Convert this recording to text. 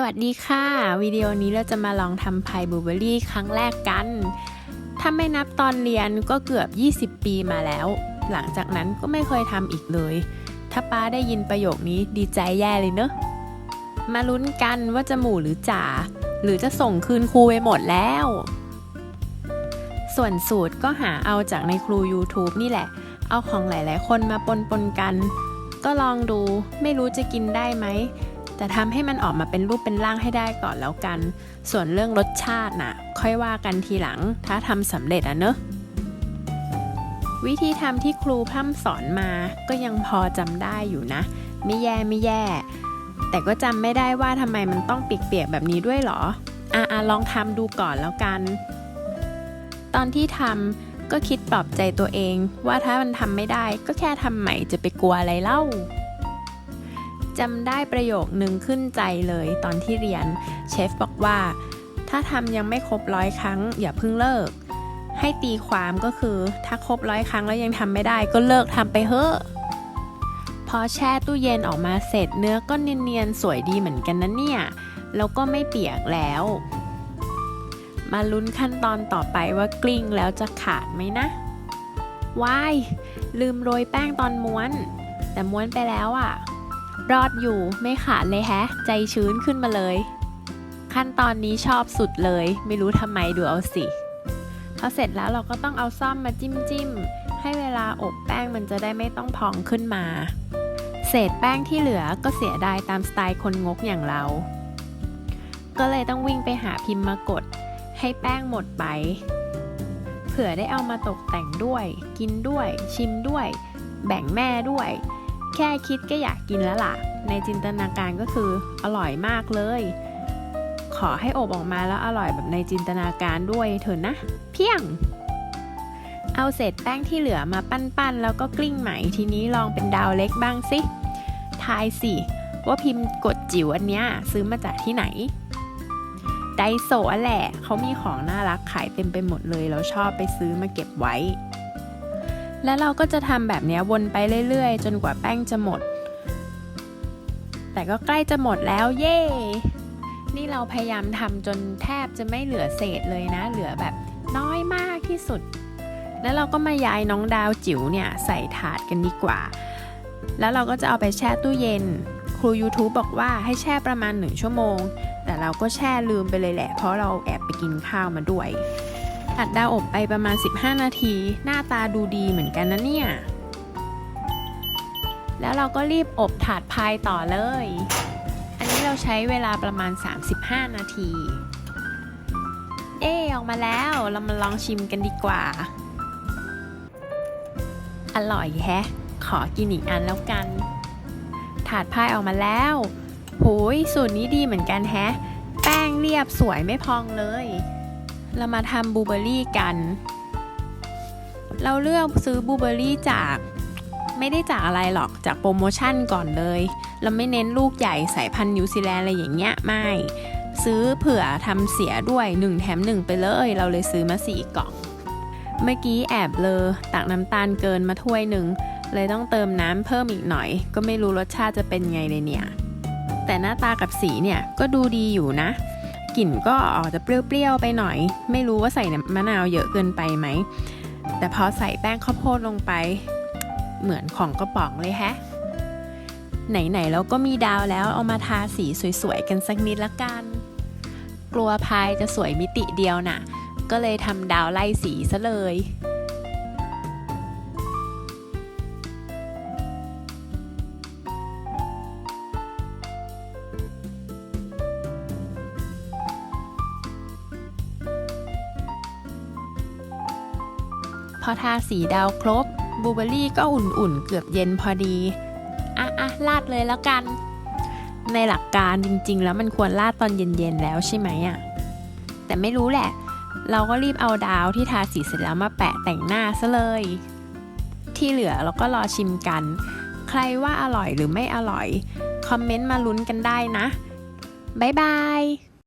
สวัสดีค่ะ วิดีโอนี้เราจะมาลองทำพายบลูเบอรี่ครั้งแรกกัน ถ้าไม่นับตอนเรียนก็เกือบ 20 ปีมาแล้ว หลังจากนั้นก็ไม่เคยทำอีกเลย ถ้าป้าได้ยินประโยคนี้ดีใจแย่เลยเนอะมาลุ้นกันว่าจะหมู่หรือจ่าหรือจะส่งคืนครูไปหมดแล้ว ส่วนสูตรก็หาเอาจากในครู YouTube นี่แหละ เอาของหลาย ๆ คนมาปนปนๆกัน ก็ลองดูไม่รู้จะกินได้ไหม แต่ทำให้มันออกมาเป็นรูปเป็นร่างให้ได้ก่อนแล้วกัน ส่วนเรื่องรสชาติน่ะ ค่อยว่ากันทีหลัง ถ้าทำสำเร็จอะเนอะวิธีทำที่ครูพร่ำสอนมาก็ยังพอจำได้อยู่นะ ไม่แย่ไม่แย่ แต่ก็จำไม่ได้ว่าทำไมมันต้องเปียกๆแบบนี้ด้วยหรออะอะลองทำดูก่อนแล้วกัน ตอนที่ทำก็คิดปลอบใจตัวเอง ว่าถ้ามันทำไม่ได้ก็แค่ทำใหม่จะไปกลัวอะไรเล่า จำได้ประโยคนึงขึ้นใจเลยตอนที่เรียนเชฟบอกว่า ถ้าทำยังไม่ครบร้อยครั้ง อย่าเพิ่งเลิก ให้ตีความก็คือ ถ้าครบร้อยครั้งแล้วยังทำไม่ได้ก็เลิกทำไปเถอะพอแช่ตู้เย็นออกมาเสร็จเนื้อก็เนียนๆ สวยดีเหมือนกันนะเนี่ย แล้วก็ไม่เปียกแล้ว มาลุ้นขั้นตอนต่อไปว่ากลิ้งแล้วจะขาดไหมนะว้ายลืมโรยแป้งตอนม้วน แต่ม้วนไปแล้วอะ่ะ รอดอยู่ไม่ขาดเลยแฮะ ใจชื้นขึ้นมาเลย ขั้นตอนนี้ชอบสุดเลย ไม่รู้ทำไมดูเอาสิพอเสร็จแล้วเราก็ต้องเอาซ่อมมาจิ้มจิ้มๆให้เวลาอบแป้งมันจะได้ไม่ต้องพองขึ้นมา เศษแป้งที่เหลือก็เสียดายตามสไตล์คนงกอย่างเรา ก็เลยต้องวิ่งไปหาพิมพ์มากด ให้แป้งหมดไป เผื่อได้เอามาตกแต่งด้วย กินด้วย ชิมด้วย แบ่งแม่ด้วย แค่คิดก็อยากกินแล้วล่ะ ในจินตนาการก็คืออร่อยมากเลย ขอให้อบออกมาแล้วอร่อยแบบในจินตนาการด้วยเถอะนะ เพียง เอาเศษแป้งที่เหลือมาปั้นๆ แล้วก็กลิ้งใหม่ทีนี้ลองเป็นดาวเล็กบ้างสิ ทายสิ ว่าพิมพ์กดจิ๋วอันเนี้ยซื้อมาจากที่ไหน ไดโซะแหละเขามีของน่ารักขายเต็มไปหมดเลย แล้วชอบไปซื้อมาเก็บไว้ แล้วเราก็จะทำแบบนี้วนไปเรื่อยๆ จนกว่าแป้งจะหมด แต่ก็ใกล้จะหมดแล้วเย่นี่เราพยายามทำจนแทบจะไม่เหลือเศษเลยนะ เหลือแบบน้อยมากที่สุด แล้วเราก็มาย้ายน้องดาวจิ๋วเนี่ยใส่ถาดกันดีกว่า แล้วเราก็จะเอาไปแช่ตู้เย็น ครู YouTube บอกว่าให้แช่ประมาณ 1 ชั่วโมง แต่เราก็แช่ลืมไปเลยแหละ เพราะเราแอบไปกินข้าวมาด้วย อัดดาวอบไปประมาณ 15 นาที หน้าตาดูดีเหมือนกันนะเนี่ย แล้วเราก็รีบอบถาดพายต่อเลย อันนี้เราใช้เวลาประมาณ 35 นาที เอ๊ออกมาแล้ว เรามาลองชิมกันดีกว่า อร่อยแฮะ ขอกินอีกอันแล้วกัน ถาดพายออกมาแล้วโหยสูตรนี้ดีเหมือนกันแฮะ แป้งเรียบสวยไม่พองเลย เรามาทำบลูเบอรี่กัน เราเลือกซื้อบลูเบอร์รี่จากไม่ได้จากอะไรหรอกจากโปรโมชั่นก่อนเลย เราไม่เน้นลูกใหญ่สายพันธุ์นิวซีแลนด์อะไรอย่างเงี้ยไม่ ซื้อเผื่อทำเสียด้วย 1 แถม 1 ไปเลย เราเลยซื้อมา 4 กล่อง เมื่อกี้แอบเลอตักน้ำตาลเกินมาถ้วยหนึ่งเลยต้องเติมน้ำเพิ่มอีกหน่อย ก็ไม่รู้รสชาติจะเป็นไงเลยเนี่ย แต่หน้าตากับสีเนี่ยก็ดูดีอยู่นะ กลิ่นก็ออกจะเปรี้ยวๆไปหน่อย ไม่รู้ว่าใส่มะนาวเยอะเกินไปไหม แต่พอใส่แป้งข้าวโพดลงไป เหมือนของกระป๋องเลยแฮะ ไหนๆแล้วก็มีดาวแล้วเอามาทาสีสวยๆกันสักนิดละกัน กลัวพายจะสวยมิติเดียวน่ะ ก็เลยทำดาวไล่สีซะเลย อทาสีดาวครบบูเบอร์รี่ก็อุ่นๆ เกือบเย็นพอดี อะอะลาดเลยแล้วกัน ในหลักการจริงๆ แล้วมันควรลาดตอนเย็นๆ แล้วใช่ไหมอะ แต่ไม่รู้แหละ เราก็รีบเอาดาวที่ทาสีเสร็จแล้วมาแปะแต่งหน้าซะเลย ที่เหลือเราก็รอชิมกัน ใครว่าอร่อยหรือไม่อร่อย คอมเมนต์มาลุ้นกันได้นะ บ๊ายบาย